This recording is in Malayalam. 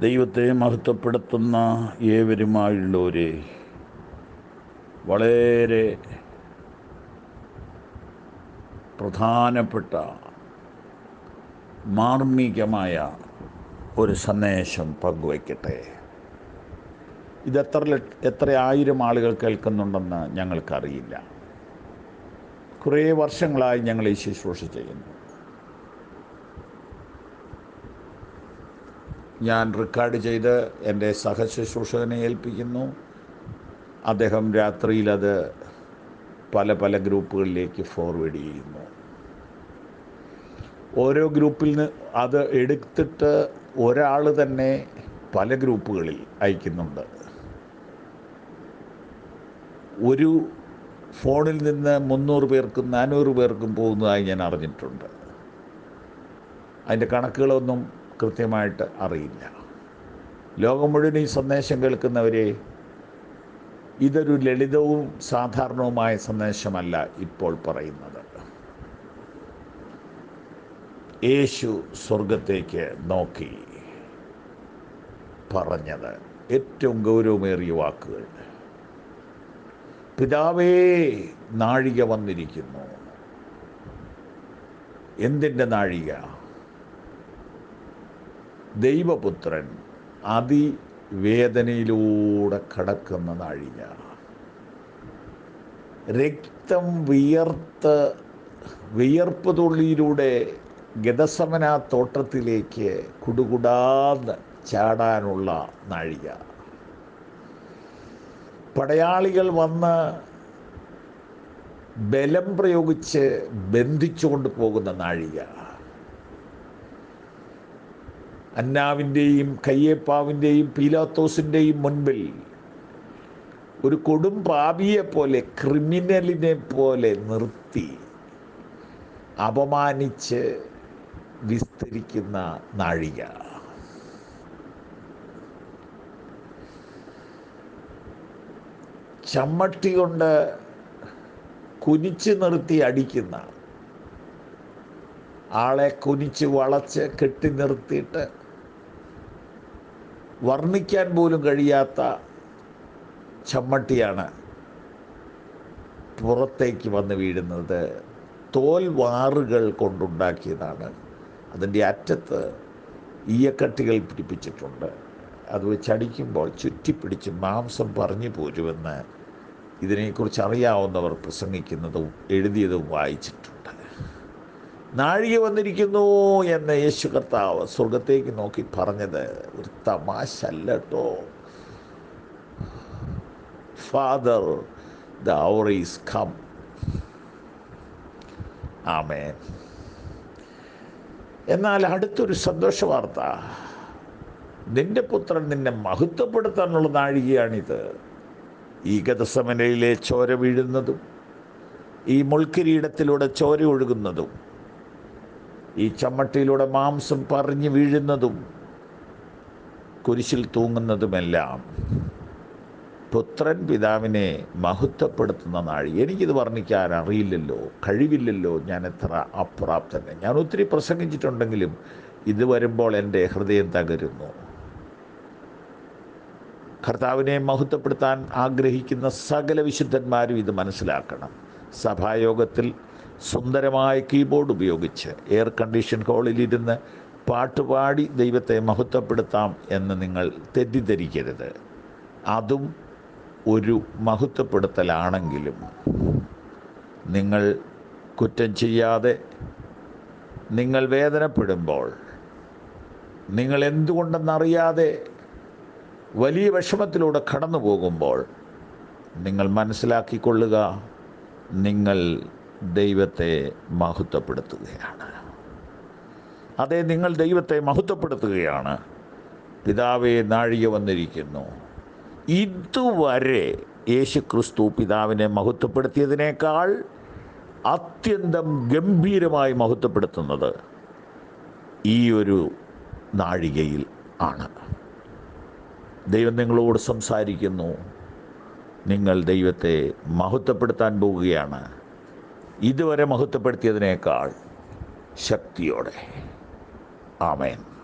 ദൈവത്തെ മഹത്വപ്പെടുത്തുന്ന ഏവരുമായുള്ളവരെ വളരെ പ്രധാനപ്പെട്ട മാർമികമായ ഒരു സന്ദേശം പങ്കുവയ്ക്കട്ടെ. ഇതെത്ര എത്ര എത്ര ആയിരം ആളുകൾ കേൾക്കുന്നുണ്ടെന്ന് ഞങ്ങൾക്കറിയില്ല. കുറേ വർഷങ്ങളായി ഞങ്ങൾ ഈ ശുശ്രൂഷ ചെയ്യുന്നു. ഞാൻ റെക്കോർഡ് ചെയ്ത് എന്റെ സഹശുശ്രൂഷകനെ ഏൽപ്പിക്കുന്നു. അദ്ദേഹം രാത്രിയിൽ അത് പല പല ഗ്രൂപ്പുകളിലേക്ക് ഫോർവേഡ് ചെയ്യുന്നു. ഓരോ ഗ്രൂപ്പിൽ നിന്ന് അത് എടുത്തിട്ട് ഒരാൾ തന്നെ പല ഗ്രൂപ്പുകളിൽ അയക്കുന്നുണ്ട്. ഒരു ഫോണിൽ നിന്ന് മുന്നൂറ് പേർക്കും നാനൂറ് പേർക്കും പോകുന്നതായി ഞാൻ അറിഞ്ഞിട്ടുണ്ട്. അതിന്റെ കണക്കുകളൊന്നും കൃത്യമായിട്ട് അറിയില്ല. ലോകം മുഴുവൻ ഈ സന്ദേശം കേൾക്കുന്നവരെ ഇതൊരു ലളിതവും സാധാരണവുമായ സന്ദേശമല്ല ഇപ്പോൾ പറയുന്നത്. യേശു സ്വർഗത്തേക്ക് നോക്കി പറഞ്ഞത് ഏറ്റവും ഗൗരവമേറിയ വാക്കുകൾ. പിതാവേ നാഴിക വന്നിരിക്കുന്നു. എന്തിന്റെ നാഴിക? ദൈവപുത്രൻ അതിവേദനയിലൂടെ കടക്കുന്ന നാഴിക രക്തം വിയർത്ത് വിയർപ്പ് തുള്ളിയിലൂടെ ഗതസമന തോട്ടത്തിലേക്ക് കുടുകുടാന്ന് ചാടാനുള്ള നാഴിക. പടയാളികൾ വന്ന് ബലം പ്രയോഗിച്ച് ബന്ധിച്ചുകൊണ്ട് പോകുന്ന നാഴിക. അന്നാവിന്റെയും കയ്യേപ്പാവിന്റെയും പീലാത്തോസിന്റെയും മുൻപിൽ ഒരു കൊടും പാപിയെ പോലെ ക്രിമിനലിനെ പോലെ നിർത്തി അപമാനിച്ച് വിസ്തരിക്കുന്ന നാഴിക. ചമ്മട്ടി കൊണ്ട് കുനിച്ച് നിർത്തി അടിക്കുന്ന ആളെ കുനിച്ച് വളച്ച് കെട്ടി നിർത്തിയിട്ട് വർണിക്കാൻ പോലും കഴിയാത്ത ചമ്മട്ടിയാണ് പുറത്തേക്ക് വന്ന് വീഴുന്നത്. തോൽ വാറുകൾ കൊണ്ടുണ്ടാക്കിയതാണ്. അതിന്റെ അറ്റത്ത് ഈയക്കട്ടികൾ പിടിപ്പിച്ചിട്ടുണ്ട്. അത് വെച്ച് അടിക്കുമ്പോൾ ചുറ്റിപ്പിടിച്ച് മാംസം പറഞ്ഞു പോരുമെന്ന് ഇതിനെക്കുറിച്ച് അറിയാവുന്നവർ പ്രസംഗിക്കുന്നതും എഴുതിയതും വായിച്ചിട്ടുണ്ട്. നാഴിക വന്നിരിക്കുന്നു എന്ന് യേശു കർത്താവ് സ്വർഗത്തേക്ക് നോക്കി പറഞ്ഞത് ഒരു തമാശല്ല കേട്ടോ. Father the hour is come ആമേ എന്നാൽ അടുത്തൊരു സന്തോഷ വാർത്ത. നിന്റെ പുത്രൻ നിന്നെ മഹത്വപ്പെടുത്താനുള്ള നാഴികയാണിത്. ഈ ഗതസമനയിലെ ചോര വീഴുന്നതും ഈ മുൾക്കിരീടത്തിലൂടെ ചോര ഒഴുകുന്നതും ഈ ചമ്മട്ടിയിലൂടെ മാംസം പറഞ്ഞു വീഴുന്നതും കുരിശിൽ തൂങ്ങുന്നതുമെല്ലാം പുത്രൻ പിതാവിനെ മഹത്വപ്പെടുത്തുന്ന നാഴി. എനിക്കിത് വർണിക്കാൻ അറിയില്ലല്ലോ കഴിവില്ലല്ലോ ഞാൻ എത്ര അപ്രാപ്തനെ ഞാൻ ഒത്തിരി പ്രസംഗിച്ചിട്ടുണ്ടെങ്കിലും ഇത് വരുമ്പോൾ എന്റെ ഹൃദയം തകരുന്നു. കർത്താവിനെ മഹത്വപ്പെടുത്താൻ ആഗ്രഹിക്കുന്ന സകല വിശുദ്ധന്മാരും ഇത് മനസ്സിലാക്കണം. സഭായോഗത്തിൽ സുന്ദരമായ കീബോർഡ് ഉപയോഗിച്ച് എയർ കണ്ടീഷൻ ഹാളിലിരുന്ന് പാട്ടുപാടി ദൈവത്തെ മഹത്വപ്പെടുത്താം എന്ന് നിങ്ങൾ തെറ്റിദ്ധരിക്കരുത്. അതും ഒരു മഹത്വപ്പെടുത്തലാണെങ്കിലും നിങ്ങൾ കുറ്റം ചെയ്യാതെ നിങ്ങൾ വേദനപ്പെടുമ്പോൾ നിങ്ങൾ എന്തുകൊണ്ടെന്നറിയാതെ വലിയ വിഷമത്തിലൂടെ കടന്നു പോകുമ്പോൾ നിങ്ങൾ മനസ്സിലാക്കിക്കൊള്ളുക നിങ്ങൾ ദൈവത്തെ മഹത്വപ്പെടുത്തുകയാണ്. അതെ നിങ്ങൾ ദൈവത്തെ മഹത്വപ്പെടുത്തുകയാണ്. പിതാവെ നാഴിക വന്നിരിക്കുന്നു. ഇതുവരെ യേശു ക്രിസ്തു പിതാവിനെ മഹത്വപ്പെടുത്തിയതിനേക്കാൾ അത്യന്തം ഗംഭീരമായി മഹത്വപ്പെടുത്തുന്നത് ഈ ഒരു നാഴികയിൽ ആണ്. ദൈവം നിങ്ങളോട് സംസാരിക്കുന്നു. നിങ്ങൾ ദൈവത്തെ മഹത്വപ്പെടുത്താൻ പോവുകയാണ്. ഇതുവരെ മഹത്വപ്പെടുത്തിയതിനേക്കാൾ ശക്തിയോടെ. ആമേൻ.